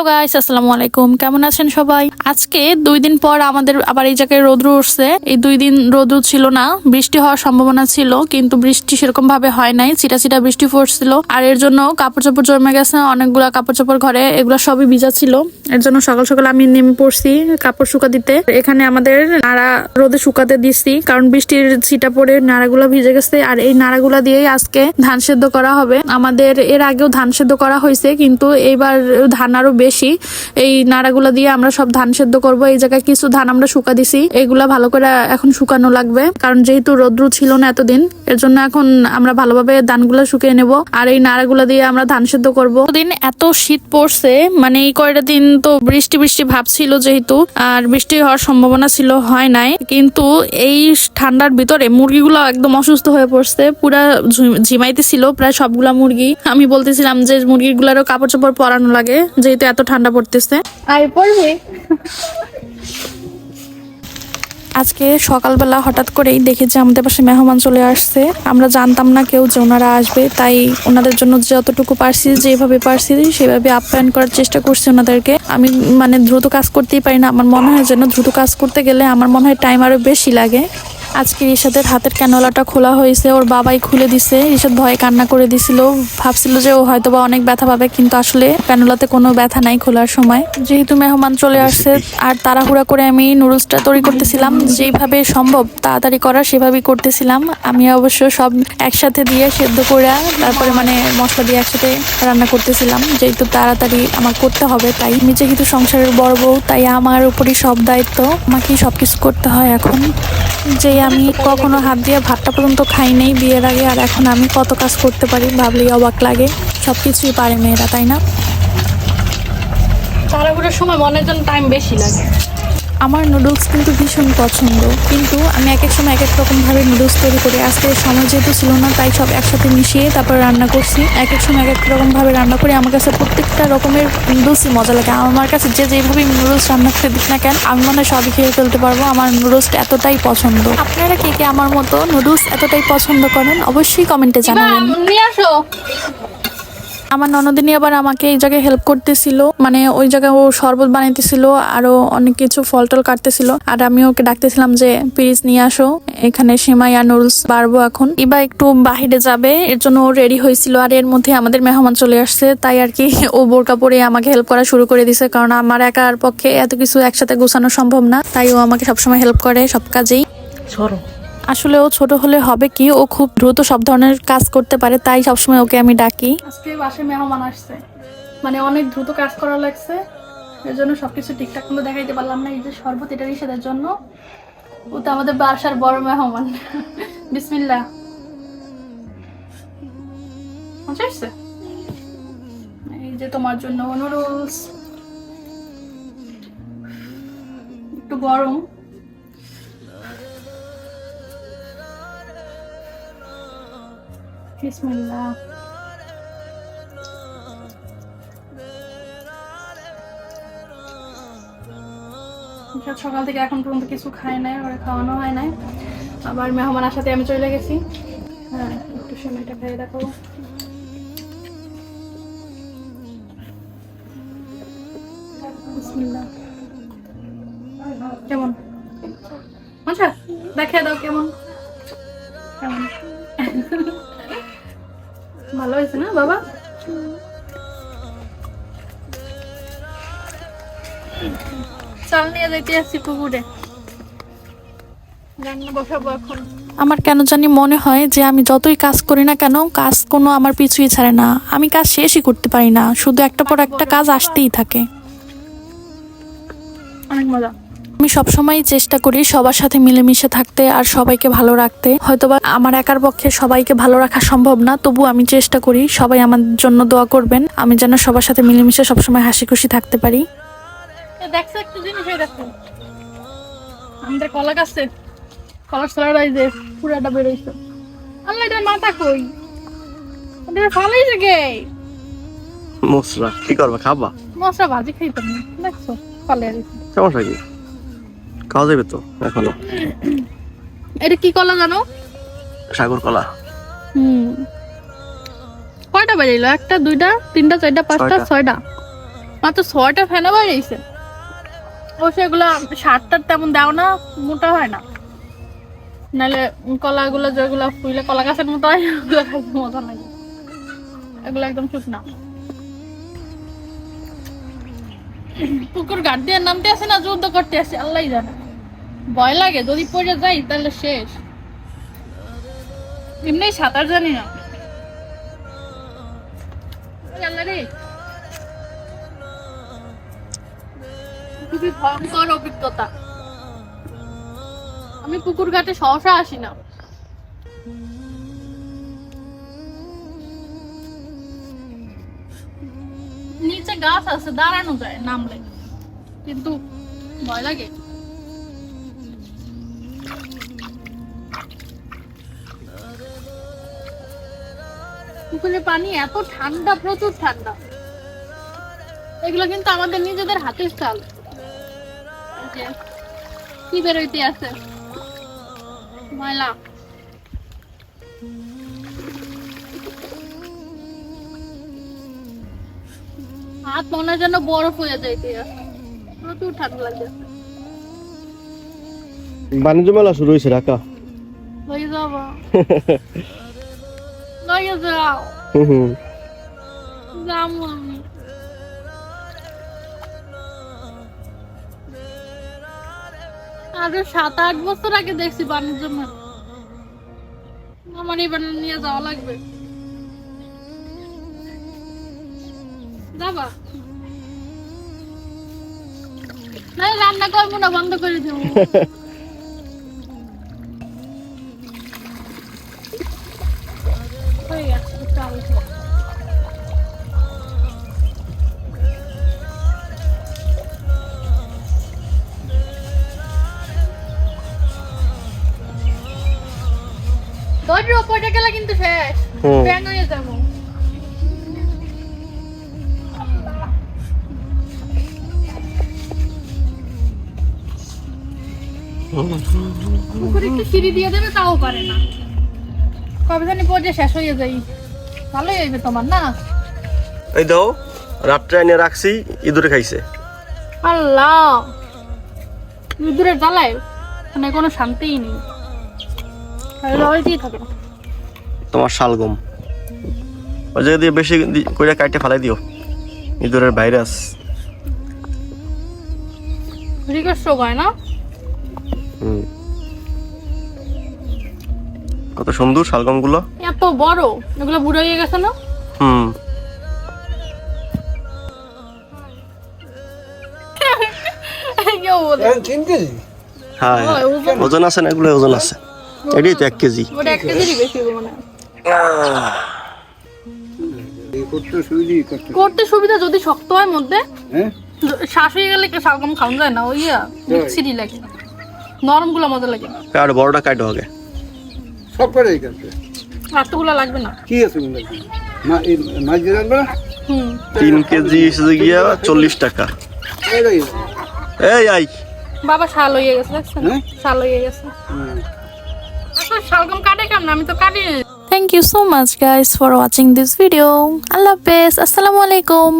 Hello guys আসসালামু আলাইকুম। কেমন আছেন সবাই? আজকে দুই দিন পর আমাদের আবার এই জায়গায় রোদ্র উঠছে। এই দুই দিন রোদ্র ছিল না, বৃষ্টি হওয়ার সম্ভাবনা ছিল, কিন্তু বৃষ্টি সেরকম ভাবে হয় নাই। চিটা চিটা বৃষ্টি পড়ছিল। আর এর জন্য কাপড় চোপড় জমে গেছে, অনেকগুলা কাপড় চোপড় ঘরে, এগুলো সবই ভিজা ছিল। এর জন্য সকাল সকাল আমি নেমে পড়ছি কাপড় শুকা দিতে। এখানে আমাদের নাড়া রোদে শুকাতে দিচ্ছি কারণ বৃষ্টির ছিটা পড়ে নাড়াগুলা ভিজে গেছে। আর এই নাড়াগুলা দিয়েই আজকে ধান সেদ্ধ করা হবে। আমাদের এর আগেও ধান সেদ্ধ করা হয়েছে, কিন্তু এইবার ধান আরও বেশি এই নাড়াগুলা দিয়ে আমরা সব ধান সেদ্ধ করব। এই জায়গায় কিছু ধান আমরা শুকা দিছি। এগুলা ভালো করে এখন শুকানো লাগবে। কারণ যেহেতু রৌদ্র ছিল না এতদিন, এর জন্য এখন আমরা ভালোভাবে ধানগুলো শুকিয়ে নেব। আর এই নাড়াগুলা দিয়ে আমরা ধান সেদ্ধ করব। দিন এত শীত পড়ছে মানে এই কয়টা দিন তো বৃষ্টি বৃষ্টি ভাব ছিল যেহেতু, আর বৃষ্টি হওয়ার সম্ভাবনা ছিল, হয় নাই। কিন্তু এই ঠান্ডার ভিতরে মুরগিগুলো একদম অসুস্থ হয়ে পড়ছে। পুরা ঝুম- ঝিমাইতেছিল প্রায় সবগুলা মুরগি। আমি বলতেছিলাম যে মুরগিগুলারও কাপড় চোপড় পরানো লাগে, যেহেতু এত ঠান্ডা পড়তেছে। আই পড়বে। আজকে সকালবেলা হঠাৎ করেই দেখি যে আমাদের পাশে মেহমান চলে আসছে। আমরা জানতাম না কেউ যে ওনারা আসবে তাই ওনাদের জন্য যতটুকু পারছি যেভাবে পারছি সেভাবে আপ্যায়ন করার চেষ্টা করছি ওনাদেরকে। আমি মানে দ্রুত কাজ করতেই পারি না। আমার মনে হয় যেন দ্রুত কাজ করতে গেলে আমার মনে হয় টাইম আরও বেশি লাগে। আজকে ইশাদের হাতের ক্যানোলাটা খোলা হয়েছে ওর বাবাই খুলে দিছে। ইশাদ ভয়ে কান্না করে দিছিল। ভাবছিল যে ও হয়তো বা অনেক ব্যথা পাবে কিন্তু আসলে ক্যানোলাতে কোনো ব্যথা নাই খোলার সময়। যেহেতু মেহমান চলে আসছে আর তাড়াহুড়া করে আমি নুডলসটা তৈরি করতেছিলাম। যেভাবে সম্ভব তাড়াতাড়ি করা সেভাবেই করতেছিলাম। আমি অবশ্য সব একসাথে দিয়ে সেদ্ধ করে তারপরে মানে মশলা দিয়ে একসাথে রান্না করতেছিলাম। যেহেতু তাড়াতাড়ি আমার করতে হবে তাই আমি যেহেতু সংসারের বড় বউ তাই আমার উপরই সব দায়িত্ব। আমাকেই সব কিছু করতে হয় এখন। যে আমি কখনো হাত দিয়ে ভাতটা পর্যন্ত খাই নেই, বিয়ের আগে আর এখন আমি কত কাজ করতে পারি ভাবলেই অবাক লাগে। সব কিছুই পারে মেয়েরা, তাই না? তাড়াহুড়োর সময় মনের জন্য টাইম বেশি লাগে। আমার নুডলস কিন্তু ভীষণ পছন্দ। কিন্তু আমি এক এক সময় এক এক রকমভাবে নুডলস তৈরি করি। আজকে সময় যেহেতু ছিল না তাই সব একসাথে মিশিয়ে তারপর রান্না করছি। এক এক সময় এক এক রকমভাবে রান্না করি। আমার কাছে প্রত্যেকটা রকমের নুডলসই মজা লাগে। আমার কাছে যে যেভাবে নুডলস রান্না করে দিক না কেন আমি মনে হয় সবই খেয়ে ফেলতে পারব। আমার নুডলসটা এতটাই পছন্দ। আপনারা কে কে আমার মতো নুডলস এতটাই পছন্দ করেন অবশ্যই কমেন্টে জানাবেন। আসো। আমার ননদিনী আবার আমাকে এই জায়গায় হেল্প করতেছিল। মানে ওই জায়গায় ও শরবত বানাইতেছিল, আরও অনেক কিছু ফল টল কাটতেছিল। আর আমি ওকে ডাকতেছিলাম যে প্লিজ নিয়ে আসো। এখানে সেমাই আর নুডলস বাড়বো এখন। ইবা একটু বাহিরে যাবে, এর জন্য ও রেডি হয়েছিল। আর এর মধ্যে আমাদের মেহমান চলে আসছে, তাই আর কি ও বোরকা পরে আমাকে হেল্প করা শুরু করে দিছে। কারণ আমার একার পক্ষে এত কিছু একসাথে গোছানো সম্ভব না, তাই ও আমাকে সবসময় হেল্প করে সব কাজেই। সরো। আসলে ও ছোট হলে হবে কি, ও খুব দ্রুত সব ধরনের কাজ করতে পারে, তাই সবসময় ওকে আমি ডাকি। আজকে বাসায় মেহমান আসছে। মানে অনেক দ্রুত কাজ করা লাগছে। এর জন্য সবকিছু ঠিকঠাক মতো দেখাইতে পারলাম না, এই যে শরবত, এটা নিষেধের জন্য। ও তো আমাদের বাসার বড় মেহমান। বিসমিল্লা এই যে তোমার জন্য নুডলস একটু গরম। বিসমিল্লাহ আচ্ছা, সকাল থেকে এখন পর্যন্ত কিছু খায় নাই ওরা খাওয়ানো হয় নাই। আবার মেহমান আসাতে আমি চলে গেছি। হ্যাঁ একটু সময়টা খাইয়ে দেখো। কেমন? আচ্ছা দেখে দাও কেমন? কেমন? ভালো হয়েছে না বাবা? চাল নিয়ে যাইতে আসছি পুকুরে। রান্না বসাবো এখন। আমার কেন জানি মনে হয় যে আমি যতই কাজ করি না কেন কাজ কোনো আমার পিছুই ছাড়ে না। আমি কাজ শেষই করতে পারি না শুধু একটা পর একটা কাজ আসতেই থাকে। অনেক মজা। আমি সবসময় চেষ্টা করি সবার সাথে মিলেমিশে থাকতে আর সবাইকে ভালো রাখতে। হয়তোবা আমার একার পক্ষে সবাইকে ভালো রাখা সম্ভব না তবু আমি চেষ্টা করি সবাই আমার জন্য দোয়া করবেন। আমি যেন সবার সাথে মিলেমিশে সবসময় হাসি খুশি থাকতে পারি। দেখছ একটা জিনিস দেখো আমাদের কলা গাছে কলার সলার যে পুরাটা বেরোইছে আল্লাহ এটা মাথা কই? এটা ফালাইছে কে? মশলা কি করবা খাবা? মশলা ভাজি খাইতাম দেখছ? ফালে সমস্যা কি? খাওয়া যাবে তো এখনও। এটা কি কলা জানো? সাগর কলা। হুম। কয়টা বেরিয়েলো একটা দুইটা তিনটা চারটা পাঁচটা ছয়টা। মাত্র ছয়টা ফেনা বাড়িয়েছে ও সেগুলো সারটার তেমন দাও না মোটা হয় না। নাহলে কলাগুলো যেগুলো ফুলে কলা গাছের মতো হয় ওগুলো খাইতে মজা লাগে। এগুলো একদম শুকনা। পুকুর ঘাট দিয়ে নামতে আসে না, যুদ্ধ করতে আসে আল্লাহ জানে। ভয় লাগে, যদি পড়ে যাই, তাহলে শেষ। এমনি সাঁতার জানি না। খুবই ভয়ঙ্কর অভিজ্ঞতা। আমি পুকুর ঘাটে সহসা আসি না। নিচে গাছ আছে, দাঁড়ানো যায়, নামলে। কিন্তু ভয় লাগে। পুকুরের পানি এত ঠান্ডা, প্রচুর ঠান্ডা। এগুলো কিন্তু আমাদের নিজেদের হাতের চাল। কি বেরোইতে আছে? ময়লা। হাত মনে যেন বরফ হয়ে যাইতে আছে প্রচুর ঠান্ডা লাগে বাণিজ্য মেলা শুরু হয়েছে ঢাকা। লয়ে যাব। লয়ে যাও। হুম হুম। যাব আমি। আরও সাত আট বছর আগে দেখছি বাণিজ্য মেলা। আমার এবার নিয়ে যাওয়া লাগবে। যাবা? না রান্না করব না বন্ধ করে দেবো। হয়ে গেছে চাল দরজার ওপরে গেলে কিন্তু শেষ। হুম। ব্যাং হয়ে যাব। পুকুরে একটু সিঁড়ি দিয়ে দেবে তাও পারে না। কবে জানি পর্যায়ে শেষ হয়ে যাই ভালোই হইবে তোমার না? এই দাও রাত্রে এনে রাখছি ইঁদুরে খাইছে। আল্লাহ! দূরের জ্বালায় মানে কোনো শান্তিই নেই। থাকে। তোমার শালগম ওই জায়গা দিয়ে বেশি কইরা কাইটে ফালাই দিও। ইঁদুরের ভাইরাস। রিকোয়েস্ট হয় না? কত সুন্দর শালগমগুলো এত বড় এগুলো বুড়ো হয়ে গেছে না? হুম। হ্যাঁ। ওজন। ওজন আছে না এগুলো? ওজন আছে। এটাই তো এক কেজি। ওটা এক কেজিরই বেশি হবে মনে হয়। এই করতে সুবিধি করতে। করতে সুবিধা যদি শক্ত হয় মধ্যে হ্যাঁ? শ্বাস হয়ে গেলে শালগম খাওয়া যায় না লাগে। নরমগুলো মজা লাগে। কাট বড়টা কাটো হবে। সব এতগুলো লাগবে না। কি আছে হয় মা এই মাছ দিয়ে রাখবে না? তিন কেজি এসে গিয়া চল্লিশ টাকা। এই আই। বাবা শাল হয়ে গেছে দেখছেন? হ্যাঁ? শাল হয়ে গেছে। হুম আসলে শালগম কাটে কেমন? আমি তো কাটি Thank you so much guys for watching this video. Allah Hafiz. Assalamu alaikum.